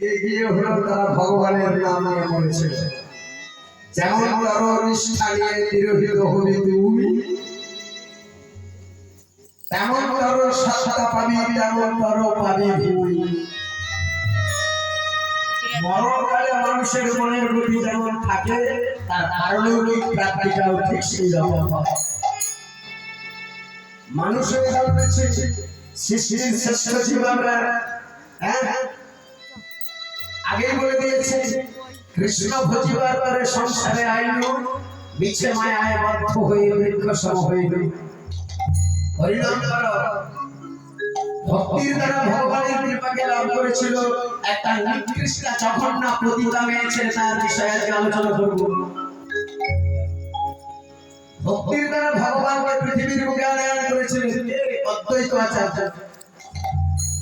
রেগে গিয়ে হলো তারা ভগবানের নাম নিয়ে যেমন তর নিষ্ঠা নিয়ে তিরোহিত হবি তুই তেমন তর সত্তা পাবি তেমন তর পাবি ভুই মরণকালে মানুষের মনের গতি যেমন থাকে, তার পারলৌকিক প্রাপ্তিটাও ঠিক সেই রকম হয়। মানুষের সৃষ্টির শ্রেষ্ঠ জীব আমরা হ্যাঁ? বলে দিয়েছে। কৃষ্ণ ভজিবার পরে সংসারে আইল। মিছে মায়ায় বদ্ধ হয়ে বৃক্ষ সম হইল করো। ভক্তির দ্বারা ভগবানের কৃপাকে লাভ করেছিল। একটা নিকৃষ্ট জঘন্য তার বিষয়ে আজকে আলোচনা করব। ভক্তির দ্বারা ভগবানকে পৃথিবীর আনয়ন করেছিলেন। অদ্বৈত আচার্য।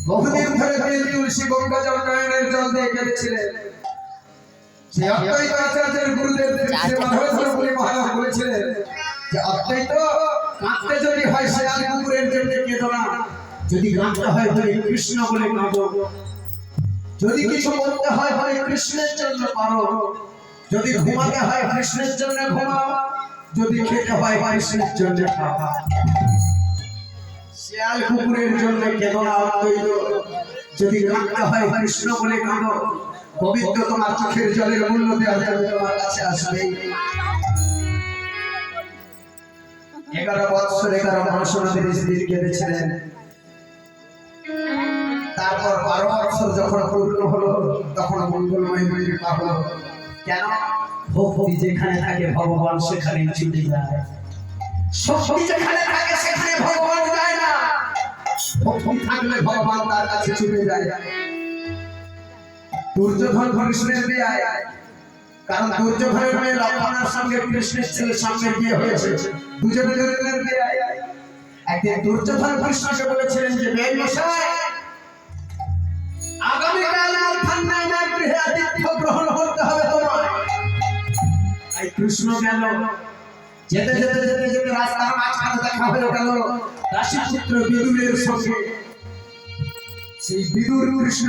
বহুদিন ধরে তিনি তুলসী গঙ্গা জল নয়নের জল দিয়ে কেঁদেছিলেন যে অদ্বৈত আচার্যের গুরুদেব মাধবেশ্বর বলে মহারাজ বলেছিলেন যে অদ্বৈত কাঁদতে যদি হয় শেয়াল কুকুরের জন্য কেঁদো না। যদি কাঁদতে হয় হরে কৃষ্ণ বলে কাঁদো। যদি কিছু করতে হয় হরে কৃষ্ণের জন্য করো যদি ঘুমাতে হয় কৃষ্ণের জন্য ঘুমাও। যদি খেতে হয় কৃষ্ণের জন্য খাওয়া শিয়াল কুকুরের জন্য কেন না অদ্বৈত যদি কাঁদতে হয় কৃষ্ণ বলে কাঁদো গোবিন্দ তোমার চোখের জলের মূল্য দেওয়ার জন্য তোমার কাছে আসবে। এগারো বৎসর, এগারো মাস ওনাদের স্ত্রী কেঁদেছিলেন। তারপর বারো বছর যখন পূর্ণ হলো, তখন মঙ্গলময় মন্দির হলো কেন? ভক্তি যেখানে থাকে, ভগবান সেখানে ছুটে যায়। শক্তি যেখানে থাকে সেখানে ভগবান তার কাছে ছুটে যায়। দুর্যোধন কৃষ্ণের বিয়ে কারণ দুর্যোধনের মেয়ে লক্ষণার সঙ্গে কৃষ্ণের ছেলের সামনে বিয়ে হয়েছে। দুজনে দুজনের বিয়ে একদিন দুর্যোধন কৃষ্ণকে বলেছিলেন যে, মেয়ে মশাই, আগামীকাল মধ্যাহ্নে গৃহে আতিথ্য গ্রহণ করতে হবে তোমার তাই কৃষ্ণ গেল। যেতে যেতে যেতে যেতে রাস্তার মাঝখানে দেখা হয়ে গেল রাশিপুত্র বিদুরের সঙ্গে সেই বিদুর কৃষ্ণ